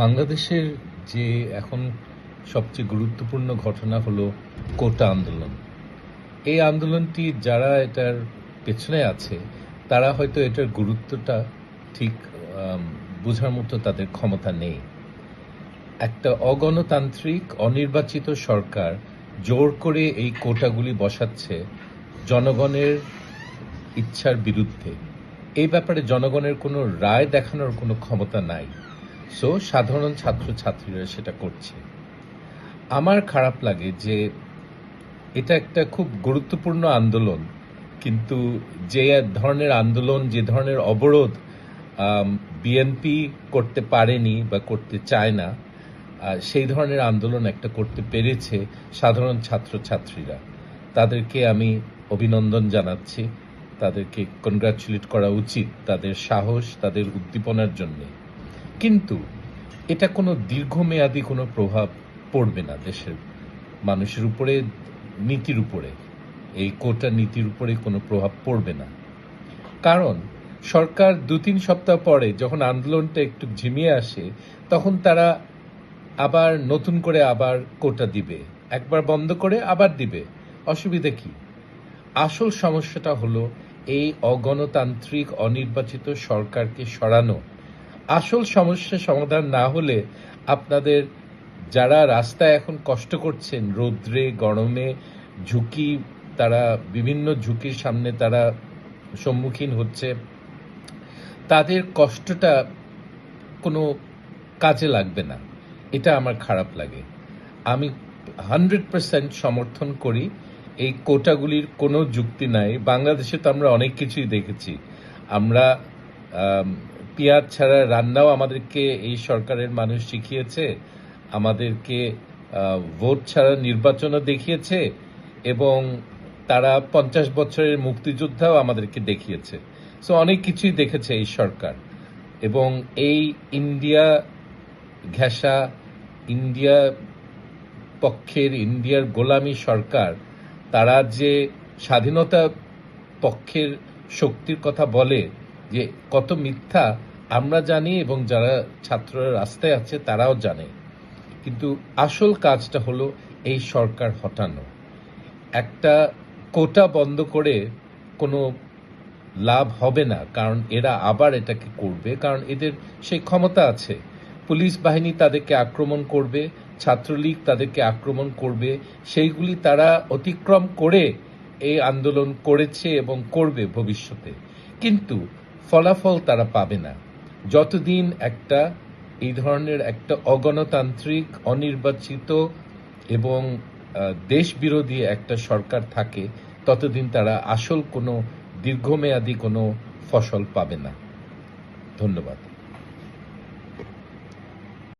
বাংলাদেশের যে এখন সবচেয়ে গুরুত্বপূর্ণ ঘটনা হলো কোটা আন্দোলন। এই আন্দোলনটি যারা এটার পেছনে আছে, তারা হয়তো এটার গুরুত্বটা ঠিক বোঝার মতো তাদের ক্ষমতা নেই। একটা অগণতান্ত্রিক, অনির্বাচিত সরকার জোর করে এই কোটাগুলি বসাচ্ছে জনগণের ইচ্ছার বিরুদ্ধে। এই ব্যাপারে জনগণের কোনো রায় দেখানোর কোনো ক্ষমতা নাই। সো সাধারণ ছাত্রছাত্রীরা সেটা করছে। আমার খারাপ লাগে যে এটা একটা খুব গুরুত্বপূর্ণ আন্দোলন, কিন্তু যে ধরনের আন্দোলন, যে ধরনের অবরোধ বিএনপি করতে পারেনি বা করতে চায় না সেই ধরনের আন্দোলন একটা করতে পেরেছে সাধারণ ছাত্রছাত্রীরা। তাদেরকে আমি অভিনন্দন জানাচ্ছি। তাদেরকে কনগ্রাচুলেট করা উচিত। তাদের সাহস, তাদের উদ্দীপনার জন্য। কিন্তু এটা কোনো দীর্ঘমেয়াদী কোনো প্রভাব পড়বে না দেশের মানুষের উপরে, নীতির উপরে। এই কোটা নীতির উপরে কোনো প্রভাব পড়বে না। কারণ সরকার দু তিন সপ্তাহ পরে যখন আন্দোলনটা একটু ঝিমিয়ে আসে, তখন তারা আবার নতুন করে আবার কোটা দিবে। একবার বন্ধ করে আবার দিবে। অসুবিধা কি? আসল সমস্যাটা হলো এই অগণতান্ত্রিক, অনির্বাচিত সরকারকে সরানো। আসল সমস্যা সমাধান না হলে আপনাদের যারা রাস্তায় এখন কষ্ট করছেন রৌদ্রে গরমে ঝুঁকি তারা বিভিন্ন ঝুঁকির সামনে তারা সম্মুখীন হচ্ছে তাদের কষ্টটা কোনো কাজে লাগবে না। এটা আমার খারাপ লাগে। আমি হান্ড্রেড পার্সেন্ট সমর্থন করি এই কোটাগুলির কোনো যুক্তি নাই। বাংলাদেশে তো আমরা অনেক কিছুই দেখেছি। আমরা আম, পেঁয়াজ ছাড়া রান্নাও আমাদেরকে এই সরকারের মানুষ শিখিয়েছে। আমাদেরকে ভোট ছাড়া নির্বাচনও দেখিয়েছে এবং তারা পঞ্চাশ বছরের মুক্তিযোদ্ধাও আমাদেরকে দেখিয়েছে। সো অনেক কিছুই দেখেছে এই সরকার। এবং এই ইন্ডিয়া ঘেঁষা, ইন্ডিয়া পক্ষের, ইন্ডিয়ার গোলামী সরকার, তারা যে স্বাধীনতা পক্ষের শক্তির কথা বলে যে কত মিথ্যা আমরা জানি এবং যারা ছাত্ররা রাস্তায় আছে তারাও জানে। কিন্তু আসল কাজটা হলো এই সরকার হটানো। একটা কোটা বন্ধ করে কোনো লাভ হবে না, কারণ এরা আবার এটাকে করবে, কারণ এদের সেই ক্ষমতা আছে। পুলিশ বাহিনী তাদেরকে আক্রমণ করবে, ছাত্রলীগ তাদেরকে আক্রমণ করবে, সেইগুলি তারা অতিক্রম করে এই আন্দোলন করেছে এবং করবে ভবিষ্যতে। কিন্তু ফলাফল তারা পাবে না। যতদিন একটা, এই ধরনের একটা অগণতান্ত্রিক, অনির্বাচিত এবং দেশবিরোধী একটা সরকার থাকে, ততদিন তারা আসল কোনো দীর্ঘমেয়াদী কোনো ফসল পাবে না। ধন্যবাদ।